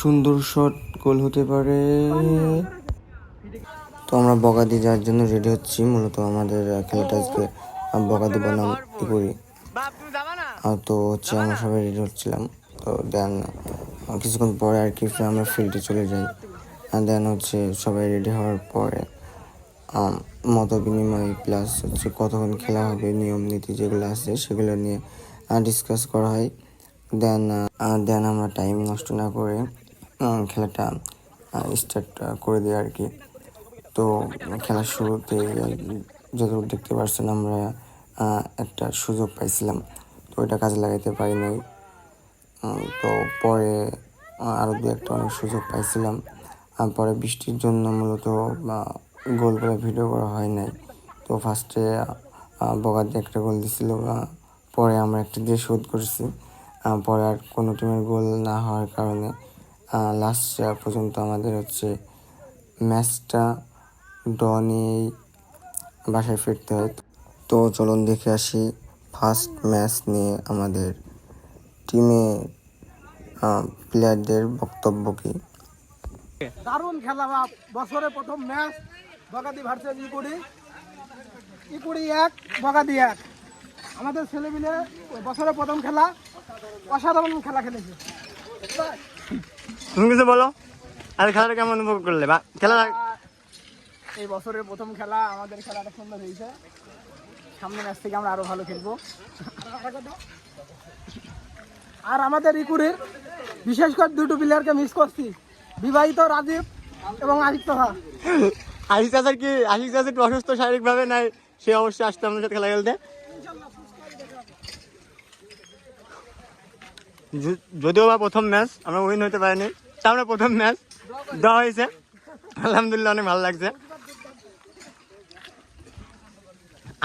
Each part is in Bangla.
সুন্দর শট গোল হতে পারে। তো আমরা বগাদি যাওয়ার জন্য রেডি হচ্ছি। মূলত আমাদের খেলাটা আজকে বগাদি বনাম ই করি। তো হচ্ছে আমরা সবাই রেডি হচ্ছিলাম। তো দেন কিছুক্ষণ পরে আর কি আমরা ফিল্ডে চলে যাই। দেন হচ্ছে সবাই রেডি হওয়ার পরে মত বিনিময় প্লাস হচ্ছে কতক্ষণ খেলা হবে, নিয়ম নীতি যেগুলো আছে সেগুলো নিয়ে ডিসকাস করা হয়। দেন দেন আমরা টাইম নষ্ট না করে খেলাটা স্টার্ট করে দিই আর কি তো খেলার শুরুতে যতটুকু দেখতে পারছেন আমরা একটা সুযোগ পাইছিলাম। তো ওইটা কাজে লাগাইতে পারি নাই। তো পরে আরও দু একটা অনেক সুযোগ পাইছিলাম। পরে বৃষ্টির জন্য মূলত গোল করে ভিডিও করা হয় নাই। তো ফার্স্টে বগাতে একটা গোল দিছিল পরে আমরা একটা দিয়ে শোধ করেছি। পরে আর কোনো টিমের গোল না হওয়ার কারণে লাস্ট পর্যন্ত আমাদের হচ্ছে ম্যাচটা ড নিয়েই বাসায় ফিরতে হয়। তো চলুন দেখে আসি ফার্স্ট ম্যাচ নিয়ে আমাদের টিমে প্লেয়ারদের বক্তব্য কি? দারুণ খেলা বছরে প্রথম ম্যাচ বগাদি ভার্সেস ইকুড়ি ইকুড়ি এক, বগাদি এক। আমাদের ছেলেমিলে বছরে প্রথম খেলা। অসাধারণ খেলা খেলেছে। তুমি কিছু বলো? আর খেলাটা কেমন অনুভব করলে? বা খেলা এই বছরের প্রথম খেলা আমাদের খেলাটা সুন্দর হয়েছে। সামনে ম্যাচ থেকে আমরা আরও ভালো খেলব। আর আমাদের ইকুড়ির বিশেষ করে দুটো প্লেয়ারকে মিস করছি। বিবাহিত রাজীব এবং আদিত্য ভা আশিস চাষের কি আশিস চাষের একটু অসুস্থ শারীরিকভাবে নাই? সে অবশ্যই আসতে আমাদের সাথে খেলা খেলতে। যদিও বা প্রথম ম্যাচ আমরা উইন হতে পারিনি, তা আমরা প্রথম ম্যাচ দেওয়া হয়েছে। আলহামদুলিল্লাহ, অনেক ভালো লাগছে।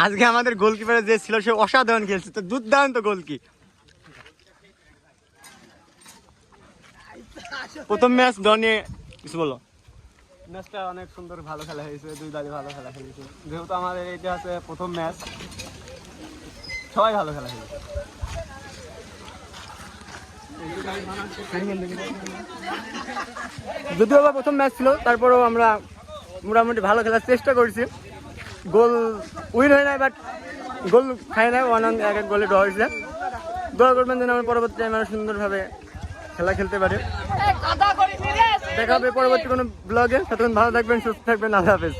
আজকে আমাদের গোলকিপারে যে ছিল, সে অসাধারণ খেলছে, তো দুর্দান্ত গোল কি প্রথম ম্যাচ দ নিয়ে কিছু বলো। ম্যাচটা অনেক সুন্দর, ভালো খেলা হয়েছে, দুই দলই ভালো খেলা খেলেছে। যেহেতু আমাদের এটা আছে প্রথম ম্যাচ সবাই ভালো খেলা খেলেছে। যদিও বা প্রথম ম্যাচ ছিল তারপরেও আমরা মোটামুটি ভালো খেলার চেষ্টা করছি। গোল উইন হয় নাই বাট গোল খাই নাই ওয়ান ওয়ান এক এক গোলে ড্র হয়েছে। দোয়া করবেন যেন আমরা পরবর্তী টাইমে আরও সুন্দরভাবে খেলা খেলতে পারি। দেখা হবে পরবর্তী কোনো ব্লগে ততক্ষণ ভালো থাকবেন সুস্থ থাকবেন আল্লাহ হাফেজ।